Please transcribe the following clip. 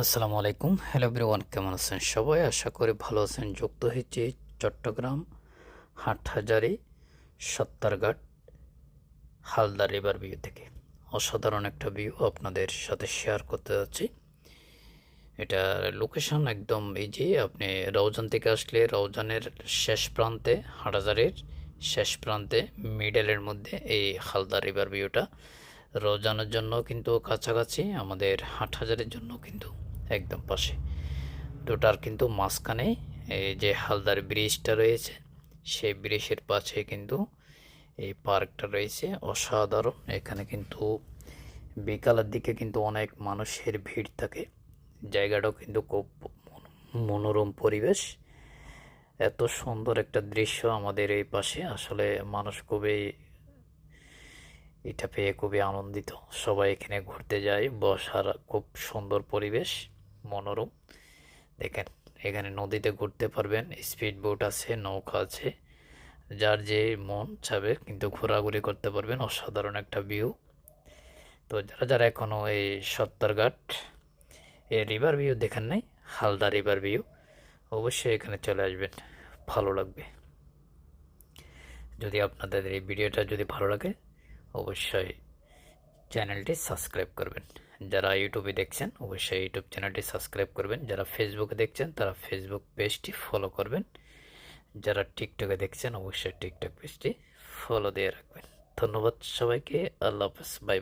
আসসালামু আলাইকুম। Hello everyone কেমন আছেন সবাই? আশা করি ভালো আছেন। যুক্ত হয়েছে চট্টগ্রাম, হাটহাজারি, সত্তারঘাট, হালদা রিভার ভিউ থেকে। অসাধারণ একটা ভিউ আপনাদের সাথে শেয়ার করতে যাচ্ছি। এটা লোকেশন একদম এই যে আপনি রওজান থেকে আসলে রওজানের শেষ প্রান্তে, হাটহাজারির শেষ প্রান্তে মিডলের মধ্যে এই হালদা রিভার ভিউটা রোজানের জন্য কিন্তু কাছাকাছি, আমাদের হাটহাজারের জন্য কিন্তু একদম পাশে। দুটার কিন্তু মাঝখানে এই যে হালদার ব্রিজটা রয়েছে, সেই ব্রিজের পাশে কিন্তু এই পার্কটা রয়েছে। অসাধারণ। এখানে কিন্তু বিকালের দিকে কিন্তু অনেক মানুষের ভিড় থাকে। জায়গাটাও কিন্তু খুব মনোরম পরিবেশ। এত সুন্দর একটা দৃশ্য আমাদের এই পাশে। আসলে মানুষ খুবই এটা পেয়ে খুবই আনন্দিত। সবাই এখানে ঘুরতে যায়। বসার খুব সুন্দর পরিবেশ। মনোরম। দেখেন, এখানে নদীতে ঘুরতে পারবেন স্পিড বোট আছে, নৌকা আছে, যার যে মন চাবে কিন্তু ঘোরাঘুরি করতে পারবেন, অসাধারণ একটা ভিউ তো যারা যারা এখনও এই সত্তরঘাট এই রিভার ভিউ দেখেন নাই, হালদা রিভার ভিউ অবশ্যই এখানে চলে আসবেন, ভালো লাগবে। যদি আপনাদের এই ভিডিওটা যদি ভালো লাগে, অবশ্যই চ্যানেলটি সাবস্ক্রাইব করবেন। যারা ইউটিউবে দেখছেন, অবশ্যই ইউটিউব চ্যানেলটি সাবস্ক্রাইব করবেন। যারা ফেসবুকে দেখছেন, তারা ফেসবুক পেজটি ফলো করবেন। যারা টিকটকে দেখছেন, অবশ্যই টিকটক পেজটি ফলো দিয়ে রাখবেন। ধন্যবাদ সবাইকে। আল্লাহ হাফেজ। বাই